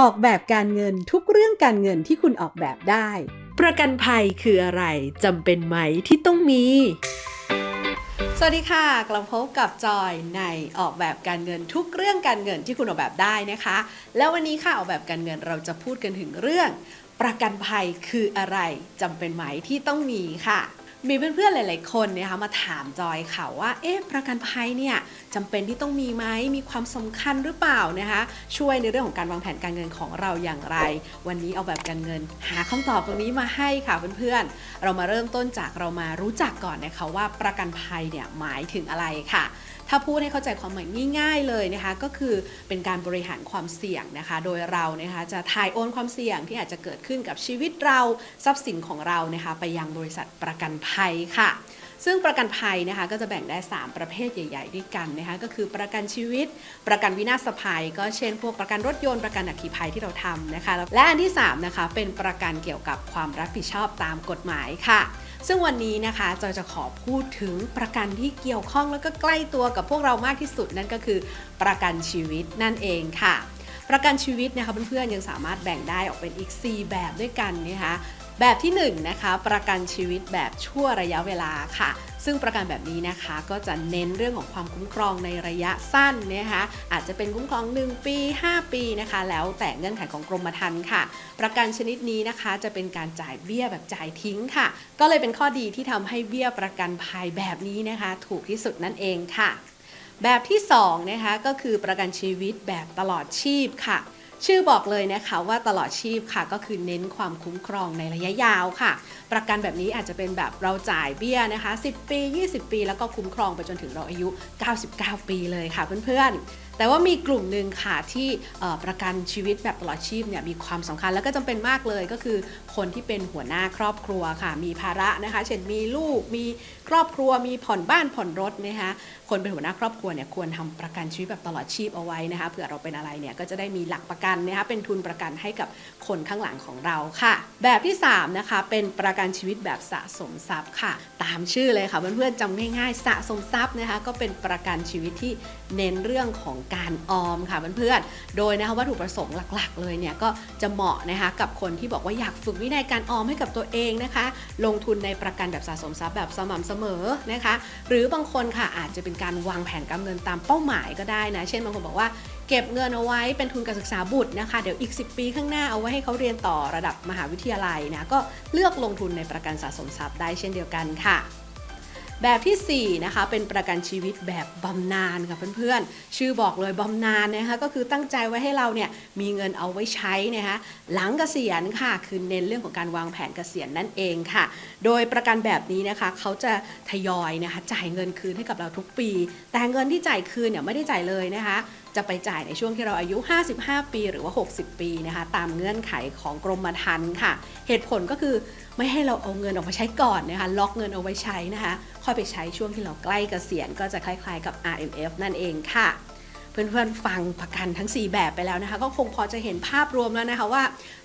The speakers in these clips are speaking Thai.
ออกแบบการเงินทุกเรื่องการเงินที่คุณออกแบบได้ ประกันภัยคืออะไรจำเป็นไหมที่ต้องมี สวัสดีค่ะกลับพบกับจอยในออกแบบการเงินทุกเรื่องการเงินที่คุณออกแบบได้นะคะ แล้ววันนี้ค่ะออกแบบการเงินเราจะพูดกันถึงเรื่อง ประกันภัยคืออะไรจำเป็นไหมที่ต้องมีค่ะ มีเพื่อนๆหลาย ๆ คนนะคะมาถามจอยค่ะว่า เอ๊ะประกันภัยเนี่ยจำเป็นที่ต้องมีไหมมีความสำคัญหรือเปล่านะคะช่วยในเรื่องของการวางแผนการเงินของเราอย่างไร วันนี้เอาแบบการเงิน หาคำตอบตรงนี้มาให้ค่ะเพื่อนๆ เรามาเริ่มต้นจากเรามารู้จักก่อนนะคะว่าประกันภัยเนี่ยหมายถึงอะไรค่ะ ถ้าพูดให้เข้าใจความหมายง่ายๆเลยนะคะก็คือเป็นการบริหารความเสี่ยงนะคะโดยเรานะคะจะถ่ายโอนความเสี่ยงที่อาจจะเกิดขึ้นกับชีวิตเราทรัพย์สินของเรานะคะไปยังบริษัทประกันภัยค่ะ ซึ่งประกันภัยนะคะก็จะแบ่งได้ 3 ประเภทใหญ่ ๆ ด้วยกันนะคะก็คือประกันชีวิต ประกันวินาศภัย ก็เช่น พวกประกันรถยนต์ประกันอัคคีภัยที่เราทำนะคะและอันที่3นะคะเป็นประกันเกี่ยวกับความรับผิดชอบตามกฎหมายค่ะ ซึ่งวันนี้นะคะจอยจะขอพูดถึงประกันที่เกี่ยวข้องแล้วก็ใกล้ตัวกับพวกเรามากที่สุดนั่นก็คือประกันชีวิตนั่นเองค่ะ ประกันชีวิตนะคะเพื่อนๆยังสามารถแบ่งได้ออกเป็นอีก 4 แบบด้วยกันนะคะแบบที่1นงนะคะประกันชีวิตแบบชั่วระยะเวลาค่ะ ซึ่งประกันแบบนี้นะคะก็จะเน้นเรื่องของความคุ้มครองในระยะสั้นนะคะอาจจะเป็นคุ้มครอง 1 ปี 5 ปีนะคะ แล้วแต่เงื่อนไขของกรมธรรม์ค่ะ ประกันชนิดนี้นะคะจะเป็นการจ่ายเบี้ยแบบจ่ายทิ้งค่ะ ก็เลยเป็นข้อดีที่ทำให้เบี้ยประกันภัยแบบนี้นะคะ ถูกที่สุดนั่นเองค่ะ แบบที่2นะคะก็คือประกันชีวิตแบบตลอดชีพค่ะ ชื่อบอกเลยนะคะว่าตลอดชีพค่ะก็คือเน้นความคุ้มครองในระยะยาวค่ะ ประกันแบบนี้อาจจะเป็นแบบเราจ่ายเบี้ยนะคะ 10 ปี 20 ปี แล้วก็คุ้มครองไปจนถึงเราอายุ 99 ปีเลยค่ะเพื่อนๆ แต่ว่ามีกลุ่มหนึ่งค่ะที่ประกันชีวิตแบบตลอดชีพเนี่ยมีความสำคัญแล้วก็จำเป็นมากเลยก็คือ คนที่เป็นหัวหน้าครอบครัวค่ะ มีภาระนะคะ เช่นมีลูกมีครอบครัวมีผ่อนบ้านผ่อนรถนะคะคนเป็นหัวหน้าครอบครัวเนี่ยควรทำประกันชีวิตแบบตลอดชีพเอาไว้นะคะเผื่อเราเป็นอะไรเนี่ยก็จะได้มีหลักประกันกันนะคะเป็นทุนประกันให้กับคนข้างหลังของเราค่ะ แบบที่3นะคะเป็นประกันชีวิตแบบสะสมทรัพย์ค่ะ ตามชื่อเลยค่ะเพื่อนๆจำง่ายๆ สะสมทรัพย์นะคะก็เป็นประกันชีวิตที่เน้นเรื่องของการออมค่ะเพื่อนๆโดยนะคะวัตถุประสงค์หลักๆ เลยเนี่ยก็จะเหมาะนะคะกับคนที่บอกว่าอยากฝึกวินัยการออมให้กับตัวเองนะคะ ลงทุนในประกันแบบสะสมทรัพย์แบบสม่ำเสมอนะคะ หรือบางคนค่ะอาจจะเป็นการวางแผนการเงินตามเป้าหมายก็ได้นะ เช่นบางคนบอกว่าเก็บเงินเอาไว้เป็นทุนการศึกษาบุตรนะคะ เดี๋ยวอีก 10 ปีข้างหน้าเอาไว้ให้เขาเรียนต่อระดับมหาวิทยาลัยนะก็เลือกลงทุนในประกันสะสมทรัพย์ได้เช่นเดียวกันค่ะแบบทีสี่ 4 นะคะ เป็นประกันชีวิตแบบบำนาญค่ะเพื่อนๆ ชื่อบอกเลยบำนาญนะคะก็คือตั้งใจไว้ให้เราเนี่ยมีเงินเอาไว้ใช้นะคะหลังเกษียณค่ะคือเน้นเรื่องของการวางแผนเกษียณนั่นเองค่ะ โดยประกันแบบนี้นะคะเขาจะทยอยนะคะจ่ายเงินคืนให้กับเราทุกปี แต่เงินที่จ่ายคืนเนี่ยไม่ได้จ่ายเลยนะคะ จะไปจ่ายในช่วงที่เราอายุ 55 ปีหรือว่า 60 ปีนะคะตามเงื่อนไขของกรมธรรม์ค่ะ เหตุผลก็คือไม่ให้เราเอาเงินออกมาใช้ก่อนนะคะล็อกเงินเอาไว้ใช้นะคะค่อยไปใช้ช่วงที่เราใกล้เกษียณก็จะคล้าย ๆ กับ RMF นั่นเองค่ะ เพื่อนๆฟังประกันทั้ง 4 แบบไปแล้วนะคะก็คงพอจะเห็นภาพรวมแล้วนะคะว่า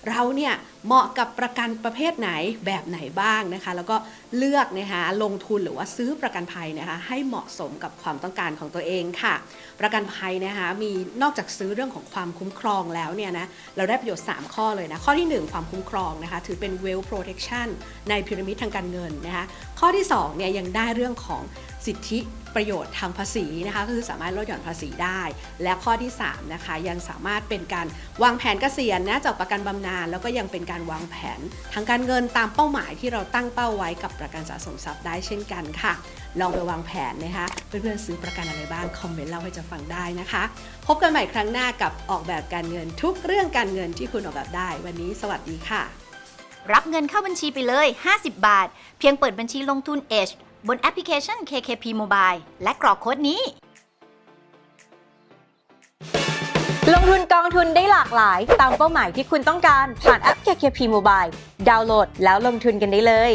เราเนี่ยเหมาะกับประกันประเภทไหนแบบไหนบ้างนะคะ แล้วก็เลือกนะคะลงทุนหรือว่าซื้อประกันภัยนะคะให้เหมาะสมกับความต้องการของตัวเองค่ะ ประกันภัยนะคะมีนอกจากซื้อเรื่องของความคุ้มครองแล้วเนี่ยนะเราได้ประโยชน์ 3 ข้อเลยนะข้อที่ 1 ความคุ้มครองนะคะถือเป็น well protection ในพีระมิดทางการเงินนะคะข้อที่2เนี่ยยังได้เรื่องของ สิทธิประโยชน์ทางภาษีนะคะก็คือสามารถลดหย่อนภาษีได้ และข้อที่3นะคะยังสามารถเป็นการวางแผนเกษียณนะจากประกันบำนาญแล้วก็ยังเป็นการวางแผน ทางการเงินตามเป้าหมายที่เราตั้งเป้าไว้กับประกันสะสมทรัพย์ได้เช่นกันค่ะ ลองไปวางแผนนะคะเพื่อนๆซื้อประกันอะไรบ้างคอมเมนต์เล่าให้จะฟังได้นะคะ พบกันใหม่ครั้งหน้ากับออกแบบการเงินทุกเรื่องการเงินที่คุณออกแบบได้ วันนี้สวัสดีค่ะ รับเงินเข้าบัญชีไปเลย 50 บาท เพียงเปิดบัญชีลงทุน Edge บนแอปพลิเคชัน KKP Mobile และกรอกโค้ดนี้ ลงทุนกองทุนได้หลากหลาย ตามเป้าหมายที่คุณต้องการผ่านแอป KKP Mobile ดาวน์โหลดแล้วลงทุนกันได้เลย